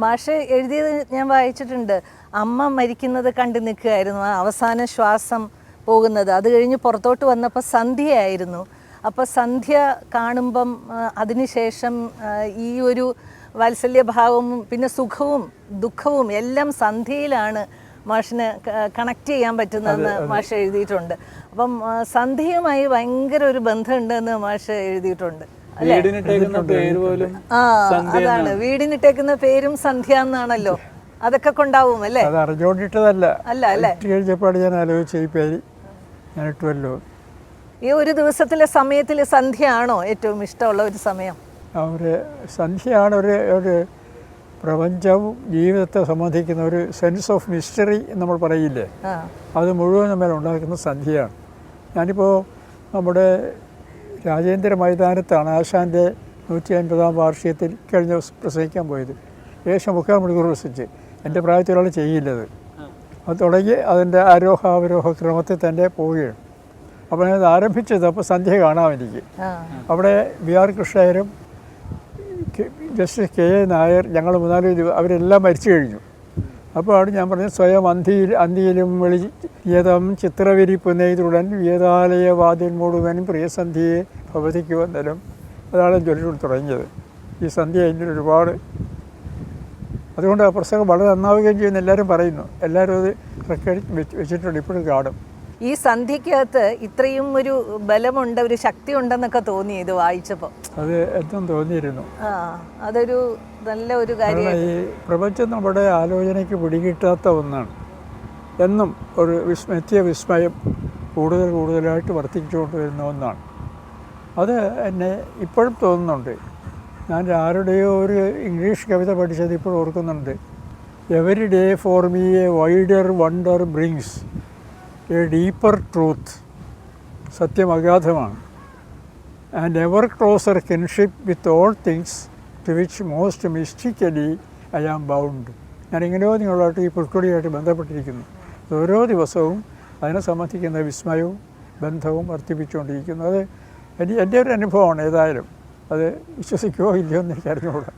മാഷ് എഴുതിയത് ഞാൻ വായിച്ചിട്ടുണ്ട്. അമ്മ മരിക്കുന്നത് കണ്ടു നിൽക്കുകയായിരുന്നു. ആ അവസാന ശ്വാസം പോകുന്നത്. അത് കഴിഞ്ഞ് പുറത്തോട്ട് വന്നപ്പോൾ സന്ധ്യയായിരുന്നു. അപ്പോൾ സന്ധ്യ കാണുമ്പം അതിനുശേഷം ഈ ഒരു വാത്സല്യഭാവവും പിന്നെ സുഖവും ദുഃഖവും എല്ലാം സന്ധ്യയിലാണ് മാഷിന് കണക്ട് ചെയ്യാൻ പറ്റുന്നതെന്ന് മാഷ് എഴുതിയിട്ടുണ്ട്. അപ്പം സന്ധ്യയുമായി ഭയങ്കര ഒരു ബന്ധമുണ്ടെന്ന് മാഷ് എഴുതിയിട്ടുണ്ട്. വീടിനിട്ടേക്കുന്ന പേര് പോലും ആ അതാണ്. വീടിനിട്ടേക്കുന്ന പേരും സന്ധ്യ എന്നാണല്ലോ. അതൊക്കെ കൊണ്ടാവും അല്ലേ? അത് അറിഞ്ഞുകൊണ്ടിട്ടതല്ല. അല്ല അല്ലേ? കഴിഞ്ഞപ്പോൾ ഞാൻ ആലോചിച്ച ഈ പേര് ഞാൻ ഇട്ടുവല്ലോ ഈ ഒരു ദിവസത്തിലെ സമയത്തിൽ സന്ധ്യയാണോ ഏറ്റവും ഇഷ്ടമുള്ള ഒരു സമയം? ഒരു സന്ധ്യയാണ് ഒരു ഒരു പ്രപഞ്ചവും ജീവിതത്തെ സംബന്ധിക്കുന്ന ഒരു സെൻസ് ഓഫ് മിസ്റ്ററി നമ്മൾ പറയില്ലേ? ആ. അത് മുഴുവൻ നമ്മൾ ഉണ്ടാക്കുന്ന സന്ധ്യയാണ്. ഞാനിപ്പോൾ നമ്മുടെ രാജേന്ദ്ര മൈതാനത്താണ് ആശാന്റെ നൂറ്റി അൻപതാം വാർഷികത്തിൽ കഴിഞ്ഞ ദിവസം പ്രസംഗിക്കാൻ പോയത്. ഏകദേശം മുക്കാൽ മണിക്കൂർ പ്രസംഗിച്ച്. എന്റെ പ്രായത്തിലുള്ള ചെയ്യില്ലത്. അത് തുടങ്ങി അതിന്റെ ആരോഹാവരോഹ ക്രമത്തിൽ തന്നെ പോവുകയാണ്. അപ്പോൾ ഞാനത് ആരംഭിച്ചത് അപ്പോൾ സന്ധ്യ കാണാം എനിക്ക് അവിടെ വി ആർ കൃഷ്ണയരും ജസ്റ്റിസ് കെ എ നായർ ഞങ്ങൾ മൂന്നാൽ അവരെല്ലാം മരിച്ചു കഴിഞ്ഞു. അപ്പോഴാണ് ഞാൻ പറഞ്ഞത് സ്വയം അന്തിയിൽ അന്തിയിലും വെളി യഥം ചിത്രവിരിപ്പ് നെയ്തുടൻ വേദാലയ വാതിൽ മുഴുവനും പ്രിയസന്ധിയെ ഭവതിക്ക് വന്നാലും. അതാണ് ചൊല്ലിക്കൊണ്ട് തുടങ്ങിയത്. ഈ സന്ധ്യ അതിന്റെ ഒരുപാട്. അതുകൊണ്ട് ആ പ്രസംഗം വളരെ നന്നാവുകയും ചെയ്യുമെന്ന് എല്ലാവരും പറയുന്നു. എല്ലാവരും അത് റെക്കോർഡ് വെച്ച് വെച്ചിട്ടുണ്ട്. ഇപ്പോഴും കാണും. ഈ സന്ധ്യക്കകത്ത് ഇത്രയും ഒരു ബലമുണ്ട് ഒരു ശക്തി ഉണ്ടെന്നൊക്കെ തോന്നി ഇത് വായിച്ചപ്പോൾ അത് ഏറ്റവും തോന്നിയിരുന്നു. ആ അതൊരു നല്ല ഒരു കാര്യം. ഈ പ്രപഞ്ചം നമ്മുടെ ആലോചനയ്ക്ക് പിടികിട്ടാത്ത ഒന്നാണ്. എന്നും ഒരു വിസ് നിത്യ വിസ്മയം കൂടുതൽ കൂടുതലായിട്ട് വർദ്ധിച്ചുകൊണ്ട് വരുന്ന ഒന്നാണ്. അത് എന്നെ ഇപ്പോഴും തോന്നുന്നുണ്ട്. ഞാൻ ആരുടെയോ ഒരു ഇംഗ്ലീഷ് കവിത പഠിച്ചത് ഇപ്പോൾ ഓർക്കുന്നുണ്ട്. Every day for me a wider wonder brings a deeper truth സത്യം അഗാധമാണ് and ever closer kinship with all things to which most mystically I am bound ഞാൻ എങ്ങനെയോ നിങ്ങളായിട്ട് ഈ പുൽക്കൊടിയായിട്ട് ബന്ധപ്പെട്ടിരിക്കുന്നു. ഓരോ ദിവസവും അതിനെ സംബന്ധിക്കുന്ന വിസ്മയവും ബന്ധവും വർദ്ധിപ്പിച്ചുകൊണ്ടിരിക്കുന്നു. അത് എന്റെ ഒരു അനുഭവമാണ് ഏതായാലും. അത് വിശ്വസിക്കുമോ ഇല്ലയോ എന്ന് എനിക്ക് അറിഞ്ഞുകൂടാ